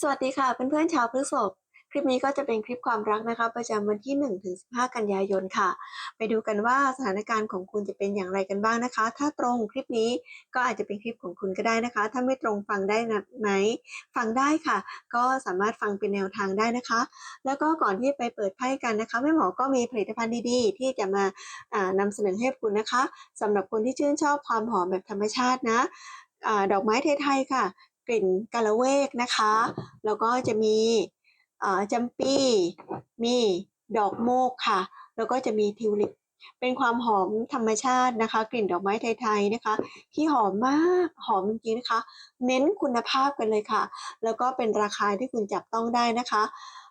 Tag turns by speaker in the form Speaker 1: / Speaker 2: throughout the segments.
Speaker 1: สวัสดีค่ะเพื่อนๆชาวพฤษภคลิปนี้ก็จะเป็นคลิปความรักนะคะ ประจำวันที่ 1 ถึง 15 กันยายนค่ะ ไปดูกันว่าสถานการณ์ของคุณจะเป็นอย่างไรกันบ้างนะคะ ถ้าตรงคลิปนี้ก็อาจจะเป็นคลิปของคุณก็ได้นะคะ ถ้าไม่ตรงฟังได้ไหมฟังได้ค่ะ ก็สามารถฟังเป็นแนวทางได้นะคะ แล้วก็ก่อนที่ไปเปิดไพ่กันนะคะแม่หมอก็มีผลิตภัณฑ์ดีๆ ที่จะมาอ่านำเสนอให้คุณนะคะสำหรับคนที่ชื่นชอบความหอมแบบธรรมชาตินะอดอกไม้ไทยๆค่ะ กลิ่นกาละเวกนะคะ แล้วก็จะมีจำปีมีดอกโมกค่ะ แล้วก็จะมีทิวลิป เป็นความหอมธรรมชาตินะคะ กลิ่นดอกไม้ไทยๆนะคะ ที่หอมมากหอมจริงๆนะคะ เน้นคุณภาพกันเลยค่ะ แล้วก็เป็นราคาที่คุณจับต้องได้นะคะ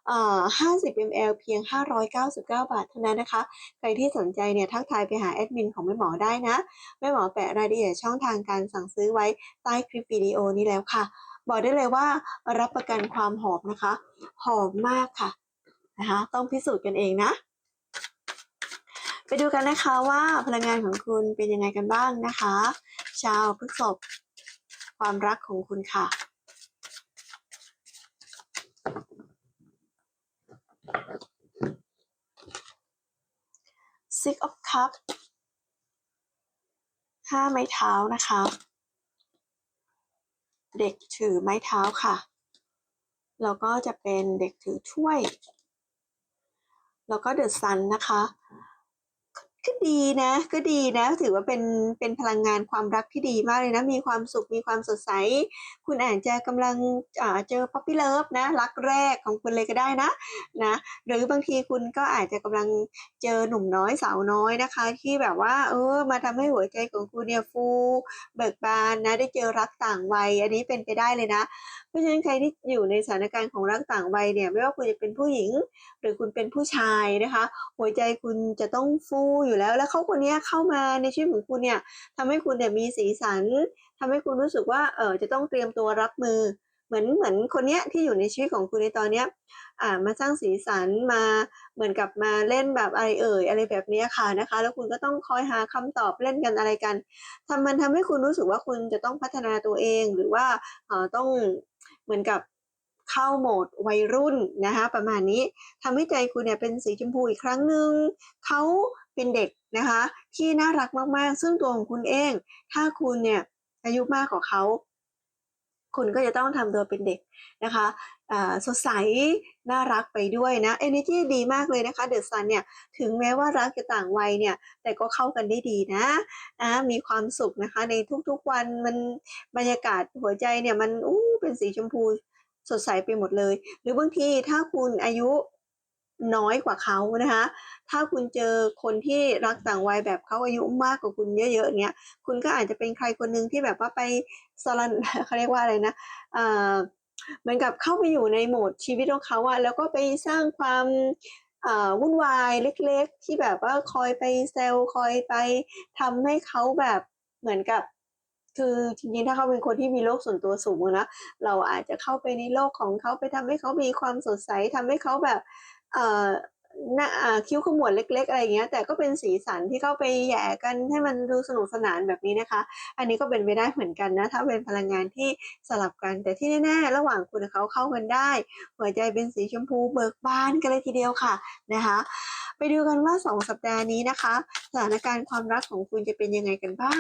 Speaker 1: 50 ml เพียง 599 บาทเท่านั้นนะคะ ใครที่สนใจเนี่ยทักทายไปหาแอดมินของแม่หมอได้นะแม่หมอแปะรายละเอียดช่องทางการสั่งซื้อไว้ใต้คลิปวิดีโอนี้แล้วค่ะ บอกได้เลยว่ารับประกันความหอมนะคะ หอมมากค่ะนะคะต้องพิสูจน์กันเองนะ ไปดูกันนะคะว่าพลังงานของคุณเป็นยังไงกันบ้างนะคะ ชาวพฤษภความรักของคุณค่ะ Six of Cups ห้าไม้เท้านะคะ เด็กถือไม้เท้าค่ะ แล้วก็จะเป็นเด็กถือถ้วย แล้วก็เดอะซันนะคะ ก็ดีนะ ก็ดีนะ ถือว่าเป็นเป็นพลังงานความรักที่ดีมากเลยนะ มีความสุขมีความสดใส คุณอาจจะกำลังเจอป๊อปปี้เลิฟนะ รักแรกของคุณเลยก็ได้นะนะ หรือบางทีคุณก็อาจจะกำลังเจอหนุ่มน้อยสาวน้อยนะคะ ที่แบบว่า เออ มาทำให้หัวใจของคุณเนี่ยฟูเบิกบานนะ ได้เจอรักต่างวัย อันนี้เป็นไปได้เลยนะ เพราะฉะนั้นใครที่อยู่ในสถานการณ์ของรักต่างวัยเนี่ย ไม่ว่าคุณจะเป็นผู้หญิง หรือคุณเป็นผู้ชายนะคะ หัวใจคุณจะต้องฟูอยู่อยู่แล้ว แล้วเขาคนนี้เข้ามาในชีวิตของคุณเนี่ยทำให้คุณเนี่ยมีสีสันทำให้คุณรู้สึกว่าเออจะต้องเตรียมตัวรับมือ เหมือนเหมือนคนเนี้ยที่อยู่ในชีวิตของคุณในตอนเนี้ยอ่ามาสร้างสีสันมาเหมือนกับมาเล่นแบบอะไรเอ่ยอะไรแบบนี้ค่ะนะคะ แล้วคุณก็ต้องคอยหาคำตอบเล่นกันอะไรกันทำมันทำให้คุณรู้สึกว่าคุณจะต้องพัฒนาตัวเองหรือว่าเออต้องเหมือนกับเข้าโหมดวัยรุ่นนะคะประมาณนี้ทำให้ใจคุณเนี่ยเป็นสีชมพูอีกครั้งหนึ่งเขา เป็นเด็กนะคะ ที่น่ารักมากๆ ซึ่งตัวของคุณเอง ถ้าคุณเนี่ยอายุมากกว่าเขาคุณก็จะต้องทำตัวเป็นเด็กนะคะสดใส น่ารักไปด้วยนะ energy ดีมากเลยนะคะ เดอะซันเนี่ย ถึงแม้ว่ารักจะต่างวัยเนี่ย แต่ก็เข้ากันได้ดีนะนะมีความสุขนะคะ ในทุกๆวันมันบรรยากาศหัวใจเนี่ย มันอู้เป็นสีชมพูสดใสไปหมดเลย หรือบางทีถ้าคุณอายุ น้อยกว่าเขานะคะ ถ้าคุณเจอคนที่รักต่างวัยแบบเขาอายุมากกว่าคุณเยอะๆเนี้ย คุณก็อาจจะเป็นใครคนหนึ่งที่แบบว่าไปสลันเขาเรียกว่าอะไรนะเหมือนกับเข้าไปอยู่ในโหมดชีวิตของเขาอะแล้วก็ไปสร้างความวุ่นวายเล็กๆ ที่แบบว่าคอยไปเซลคอยไปทำให้เขาแบบเหมือนกับ คือจริงๆถ้าเขาเป็นคนที่มีโลกส่วนตัวสูงนะเราอาจจะเข้าไปในโลกของเขาไปทำให้เขามีความสดใสทำให้เขาแบบ เอ่อหน้าคิ้วขมวดเล็ก ๆ อะไรเงี้ย แต่ก็เป็นสีสันที่เข้าไปแย่กันให้มันดูสนุกสนานแบบนี้นะคะ อันนี้ก็เป็นไปได้เหมือนกันนะถ้าเป็นพลังงานที่สลับกัน แต่ที่แน่ๆระหว่างคุณกับเขาเข้ากันได้ หัวใจเป็นสีชมพูเบิกบานกันเลยทีเดียวค่ะนะคะ ไปดูกันว่า 2 สัปดาห์นี้นะคะ สถานการณ์ความรักของคุณจะเป็นยังไงกันบ้าง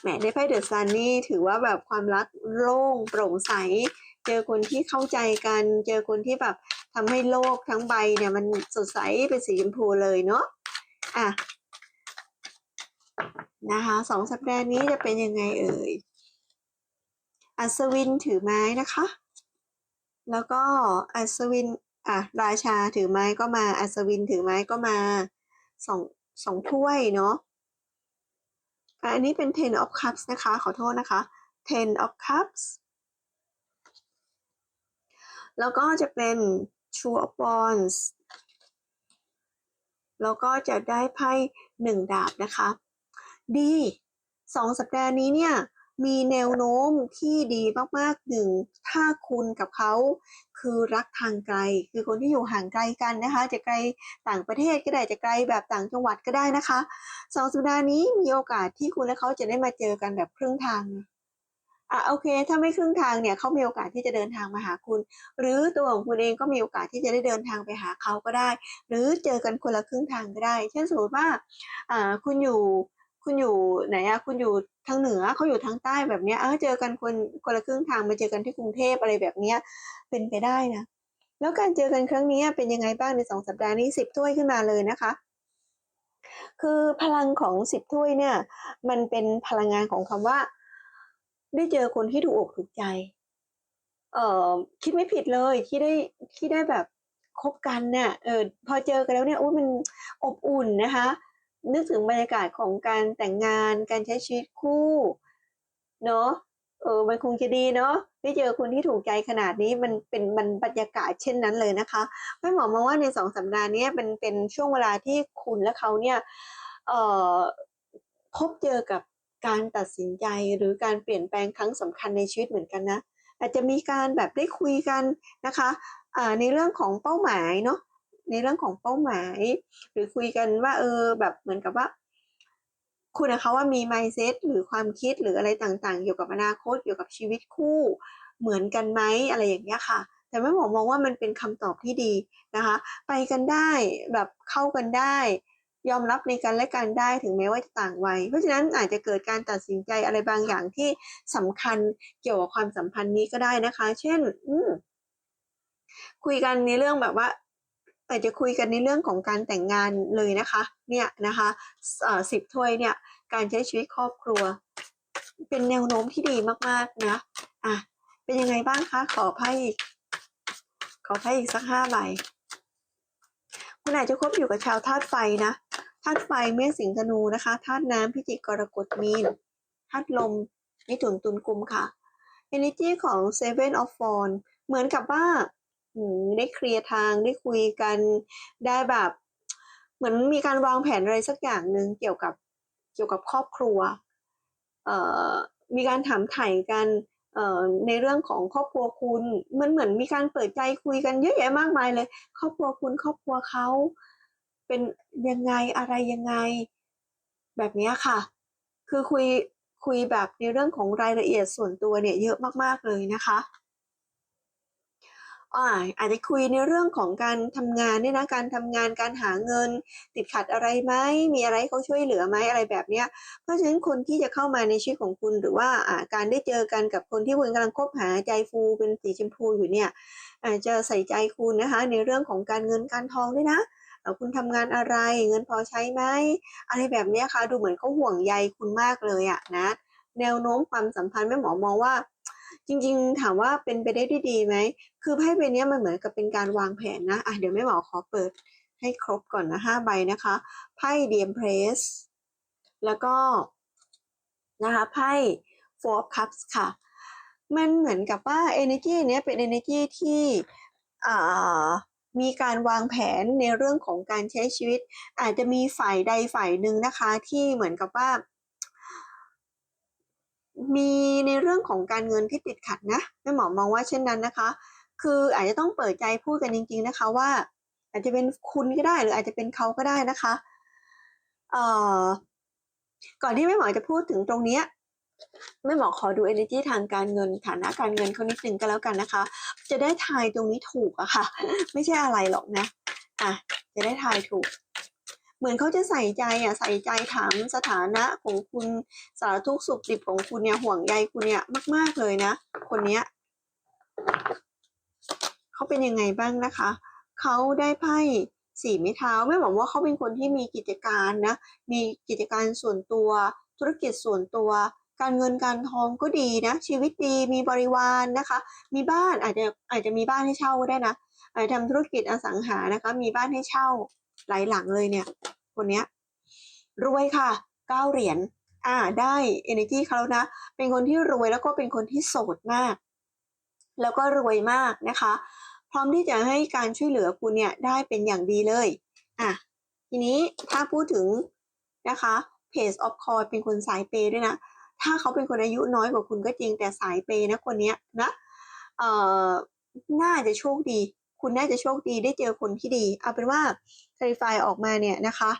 Speaker 1: แหมในไพ่เดอะซันนี่ถือว่าแบบความรักโล่งโปร่งใส เจอคนที่เข้าใจกัน เจอคนที่แบบทำให้โลกทั้งใบเนี่ยมันสดใสเป็นสีชมพูเลยเนาะอะนะคะสองสัปดาห์นี้จะเป็นยังไงเอ่ย อัศวินถือไม้นะคะ แล้วก็อัศวินอะราชาถือไม้ก็มา อัศวินถือไม้ก็มาสองสองถ้วยเนาะอันนี้เป็น ten of cups นะคะ ขอโทษนะคะ ten of cups แล้วก็จะเป็น two of wands แล้วก็จะได้ไพ่หนึ่งดาบนะคะ ดีสองสัปดาห์นี้เนี่ยมีแนวโน้มที่ดีมากๆหนึ่งถ้าคุณกับเขาคือรักทางไกล คือคนที่อยู่ห่างไกลกันนะคะ จะไกลต่างประเทศก็ได้จะไกลแบบต่างจังหวัดก็ได้นะคะสองสัปดาห์นี้มีโอกาสที่คุณและเขาจะได้มาเจอกันแบบครึ่งทาง อะโอเค ถ้าไม่ครึ่งทางเนี่ยเขามีโอกาสที่จะเดินทางมาหาคุณ หรือตัวของคุณเองก็มีโอกาสที่จะได้เดินทางไปหาเขาก็ได้ หรือเจอกันคนละครึ่งทางก็ได้ เช่นสมมติว่าอ่าคุณอยู่คุณอยู่ไหนอะคุณอยู่ทางเหนือเขาอยู่ทางใต้แบบเนี้ยเออเจอกันคนคนละครึ่งทางมาเจอกันที่กรุงเทพอะไรแบบเนี้ยเป็นไปได้นะแล้วการเจอกันครั้งนี้เป็นยังไงบ้างในสองสัปดาห์นี้สิบถ้วยขึ้นมาเลยนะคะคือพลังของสิบถ้วยเนี่ยมันเป็นพลังงานของคำว่า ได้เจอคนที่ถูกอกถูกใจ เอ่อ คิดไม่ผิดเลยที่ได้ที่ได้แบบคบกันเนี่ยเออพอเจอกันแล้วเนี่ยอุ้ยมันอบอุ่นนะคะ นึกถึงบรรยากาศของการแต่งงาน การใช้ชีวิตคู่เนาะเออมันคงจะดีเนาะได้เจอคนที่ถูกใจขนาดนี้มันเป็นมันบรรยากาศเช่นนั้นเลยนะคะไม่หมอมองว่าในสองสัปดาห์นี้เป็นเป็นช่วงเวลาที่คุณและเขาเนี่ยเอ่อพบเจอกับ การตัดสินใจหรือการเปลี่ยนแปลงครั้งสำคัญในชีวิตเหมือนกันนะ อาจจะมีการแบบได้คุยกันนะคะในเรื่องของเป้าหมายเนาะในเรื่องของเป้าหมาย หรือคุยกันว่าเออแบบเหมือนกับว่า คุณกับเขาว่ามี mindset หรือความคิดหรืออะไรต่างๆ เกี่ยวกับอนาคตเกี่ยวกับชีวิตคู่เหมือนกันไหมอะไรอย่างเงี้ยค่ะ แต่แม่หมอมองว่ามันเป็นคำตอบที่ดีนะคะ ไปกันได้แบบเข้ากันได้ ยอมรับในกันและกันได้ถึงแม้ว่าจะต่างวัย เพราะฉะนั้นอาจจะเกิดการตัดสินใจอะไรบางอย่างที่สำคัญเกี่ยวกับความสัมพันธ์นี้ก็ได้นะคะ เช่น อืคุยกันในเรื่องแบบว่าอาจจะคุยกันในเรื่องของการแต่งงานเลยนะคะ เนี่ยนะคะสิบถ้วยเนี่ย การใช้ชีวิตครอบครัว เป็นแนวโน้มที่ดีมากๆนะอะเป็นยังไงบ้างคะขอไพ่ขอไพ่อีกสักห้าใบคุณอาจจะคบอยู่กับชาวธาตุไฟนะ ธาตุไฟเมษสิงห์ธนูนะคะธาตุน้ำพิจิกกรกฎมีนธาตุลมมิถุนตุลกุมค่ะ energy ของ seven of wands เหมือนกับว่าได้เคลียร์ทางได้คุยกันได้แบบ เหมือนมีการวางแผนอะไรสักอย่างหนึ่งเกี่ยวกับเกี่ยวกับครอบครัวมีการถามไถ่กันในเรื่องของครอบครัวคุณมันเหมือนมีการเปิดใจคุยกันเยอะแยะมากมายเลย ครอบครัวคุณครอบครัวเขา เป็นยังไงอะไรยังไง แบบนี้ค่ะ คือคุยคุยแบบในเรื่องของรายละเอียดส่วนตัวเนี่ยเยอะมากๆเลยนะคะอาจจะคุยในเรื่องของการทำงานเนี่ยนะการทำงานการหาเงิน ติดขัดอะไรไหมมีอะไรเขาช่วยเหลือไหมอะไรแบบเนี้ยเพราะฉะนั้นคนที่จะเข้ามาในชีวิตของคุณหรือว่าการได้เจอกันกับคนที่คุณกำลังคบหาใจฟูเป็นสีชมพูอยู่เนี่ยอาจจะใส่ใจคุณนะคะในเรื่องของการเงินการทองด้วยนะ คุณทำงานอะไร เงินพอใช้ไหมอะไรแบบนี้ค่ะ ดูเหมือนเขาห่วงใยคุณมากเลยอะนะ แนวโน้มความสัมพันธ์แม่หมอมองว่า จริงๆ ถามว่าเป็นไปได้ดีดีไหม คือไพ่ใบนี้มันเหมือนกับเป็นการวางแผนนะอะเดี๋ยวแม่หมอขอเปิดให้ครบก่อนนะห้าใบนะคะไพ่เดียมเพรสแล้วก็นะคะไพ่ four cups ค่ะ มันเหมือนกับว่า energy เนี้ยเป็น energy ที่อ่า มีการวางแผนในเรื่องของการใช้ชีวิต อาจจะมีฝ่ายใดฝ่ายหนึ่งนะคะ ที่เหมือนกับว่า มีในเรื่องของการเงินที่ติดขัดนะแม่หมอมองว่าเช่นนั้นนะคะ คืออาจจะต้องเปิดใจพูดกันจริง ๆนะคะว่า อาจจะเป็นคุณก็ได้หรืออาจจะเป็นเขาก็ได้นะคะ เอ่อก่อนที่แม่หมอจะพูดถึงตรงนี้ แม่หมอขอดู energy ทางการเงินฐานะการเงินเขานิดนึงก็แล้วกันนะคะ จะได้ทายตรงนี้ถูกอะค่ะ ไม่ใช่อะไรหรอกนะอะจะได้ทายถูก เหมือนเขาจะใส่ใจอะใส่ใจถามสถานะของคุณสารทุกสุขดิบของคุณเนี่ยห่วงใยคุณเนี่ยมาก ๆเลยนะ คนเนี้ยเขาเป็นยังไงบ้างนะคะเขาได้ไพ่สี่ไม้เท้าไม่บอกว่าเขาเป็นคนที่มีกิจการนะ มีกิจการส่วนตัว ธุรกิจส่วนตัว การเงินการทองก็ดีนะ ชีวิตดีมีบริวารนนะคะ มีบ้านอาจจะอาจจะมีบ้านให้เช่าได้นะอาจจะทำธุรกิจอสังหานะคะ มีบ้านให้เช่าหลายหลังเลยเนี่ย คนเนี้ยรวยค่ะเก้าเหรียญอ่าได้ energy เขาแล้วนะ เป็นคนที่รวยแล้วก็เป็นคนที่โสดมาก แล้วก็รวยมากนะคะ พร้อมที่จะให้การช่วยเหลือคุณเนี่ยได้เป็นอย่างดีเลยอะทีนี้ถ้าพูดถึงนะคะ Page of c o i เป็นคนสายเปย์ด้วยนะ ถ้าเขาเป็นคนอายุน้อยกว่าคุณก็จริงแต่สายเปย์นะคนเนี้ยนะเอ่อน่าจะโชคดี คุณน่าจะโชคดีได้เจอคนที่ดี เอาเป็นว่าคล a r i f y ออกมาเนี่ยนะคะ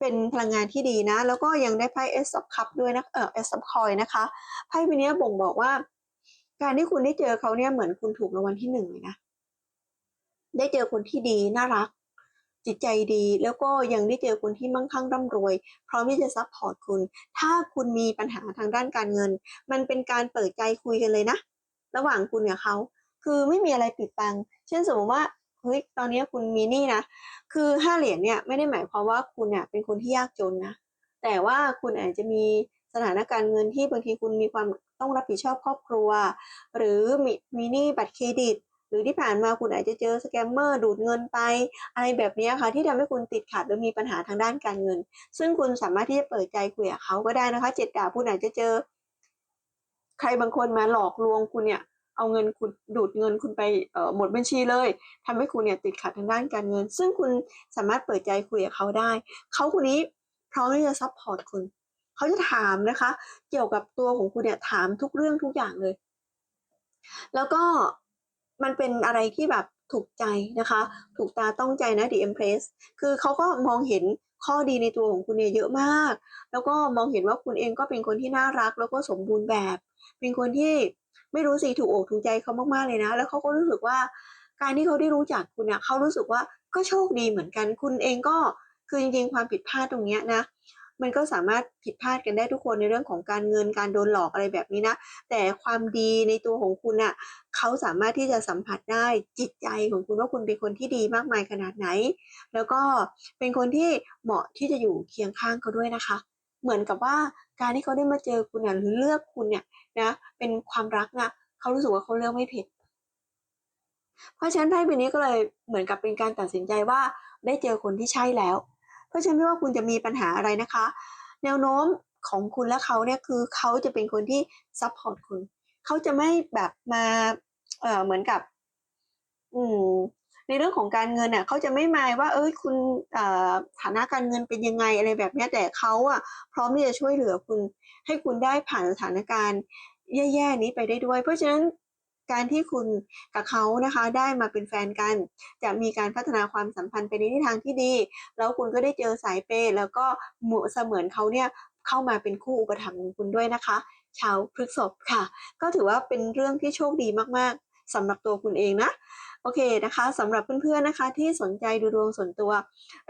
Speaker 1: เป็นพลังงานที่ดีนะ แล้วก็ยังได้ไพ่ Ace of Cup ด้วยนะเออ Ace of Coin นะคะไพ่ใบนี้บ่งบอกว่า การที่คุณได้เจอเขาเนี่ยเหมือนคุณถูกรางวัลที่หนึ่งเลยนะได้เจอคนที่ดีน่ารัก จิตใจดี แล้วก็ยังได้เจอคนที่มั่งคั่งร่ำรวย พร้อมที่จะซัพพอร์ตคุณ ถ้าคุณมีปัญหาทางด้านการเงิน มันเป็นการเปิดใจคุยกันเลยนะ ระหว่างคุณกับเขา คือไม่มีอะไรปิดบัง เช่นสมมติว่าเฮ้ยตอนนี้คุณมีหนี้นะ คือห้าเหรียญเนี่ยไม่ได้หมายความว่าคุณเนี่ยเป็นคนที่ยากจนนะ แต่ว่าคุณอาจจะมีสถานการณ์เงินที่บางทีคุณมีความต้องรับผิดชอบครอบครัว หรือมีมีหนี้บัตรเครดิต หรือที่ผ่านมาคุณอาจจะเจอสแกมเมอร์ดูดเงินไป อะไรแบบนี้ค่ะที่ทำให้คุณติดขัดหรือมีปัญหาทางด้านการเงิน ซึ่งคุณสามารถที่จะเปิดใจคุยกับเขาก็ได้นะคะเจ็ดดาบคุณอาจจะเจอ ใครบางคนมาหลอกลวงคุณเนี่ยเอาเงินคุณดูดเงินคุณไปเอ่อหมดบัญชีเลยทำให้คุณเนี่ยติดขัดทางด้านการเงิน ซึ่งคุณสามารถเปิดใจคุยกับเขาได้เขาคนนี้พร้อมที่จะซัพพอร์ตคุณเขาจะถามนะคะ เกี่ยวกับตัวของคุณเนี่ยถามทุกเรื่องทุกอย่างเลย แล้วก็ มันเป็นอะไรที่แบบถูกใจนะคะ ถูกตาต้องใจนะ The Empress คือเขาก็มองเห็นข้อดีในตัวของคุณเนี่ยเยอะมาก แล้วก็มองเห็นว่าคุณเองก็เป็นคนที่น่ารัก แล้วก็สมบูรณ์แบบ เป็นคนที่ไม่รู้สิถูกอกถูกใจเขามากๆเลยนะ แล้วเขาก็รู้สึกว่าการที่เขาได้รู้จักคุณเนี่ยเขารู้สึกว่าก็โชคดีเหมือนกัน คุณเองก็คือจริงๆความผิดพลาดตรงเนี้ยนะ มันก็สามารถผิดพลาดกันได้ทุกคนในเรื่องของการเงินการโดนหลอกอะไรแบบนี้นะ แต่ความดีในตัวของคุณน่ะเขาสามารถที่จะสัมผัสได้จิตใจของคุณว่าคุณเป็นคนที่ดีมากมายขนาดไหน แล้วก็เป็นคนที่เหมาะที่จะอยู่เคียงข้างเขาด้วยนะคะ เหมือนกับว่าการที่เขาได้มาเจอคุณเนี่ยหรือเลือกคุณเนี่ยนะเป็นความรักนะเขารู้สึกว่าเขาเลือกไม่ผิดเพราะฉะนั้นไพ่ใบนี้ก็เลยเหมือนกับเป็นการตัดสินใจว่าได้เจอคนที่ใช่แล้ว เพราะฉะนั้นไม่ว่าคุณจะมีปัญหาอะไรนะคะ แนวโน้มของคุณและเขาเนี่ยคือเขาจะเป็นคนที่ซัพพอร์ตคุณเขาจะไม่แบบมาเอ่อเหมือนกับ อืม ในเรื่องของการเงินอะเขาจะไม่มายว่า เอ้ยคุณฐานะการเงินเป็นยังไงอะไรแบบนี้แต่เขาอะ พร้อมที่จะช่วยเหลือคุณ ให้คุณได้ผ่านสถานการณ์แย่ๆนี้ไปได้ด้วย เพราะฉะนั้น การที่คุณกับเขานะคะได้มาเป็นแฟนกัน จะมีการพัฒนาความสัมพันธ์ไปในทิศทางที่ดี แล้วคุณก็ได้เจอสายเปย์แล้วก็หมือนเสมือนเขาเนี่ยเข้ามาเป็นคู่อุปถัมภ์ของคุณด้วยนะคะ ชาวพฤกษภค่ะ ก็ถือว่าเป็นเรื่องที่โชคดีมากๆสำหรับตัวคุณเองนะโอเคนะคะสำหรับเพื่อนๆนะคะ ที่สนใจดูดวงส่วนตัว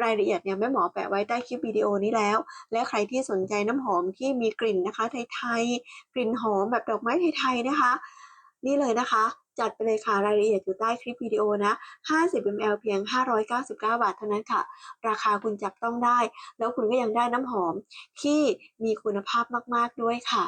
Speaker 1: รายละเอียดเนี่ยแม่หมอแปะไว้ใต้คลิปวิดีโอนี้แล้ว และใครที่สนใจน้ำหอมที่มีกลิ่นนะคะ ไทยๆกลิ่นหอมแบบดอกไม้ไทยๆนะคะ นี่เลยนะคะ จัดไปเลยค่ะรายละเอียดอยู่ใต้คลิปวิดีโอนะ 50 ml เพียง 599 บาทเท่านั้นค่ะ ราคาคุณจับต้องได้ แล้วคุณก็ยังได้น้ำหอมที่มีคุณภาพมาก ๆ ด้วยค่ะ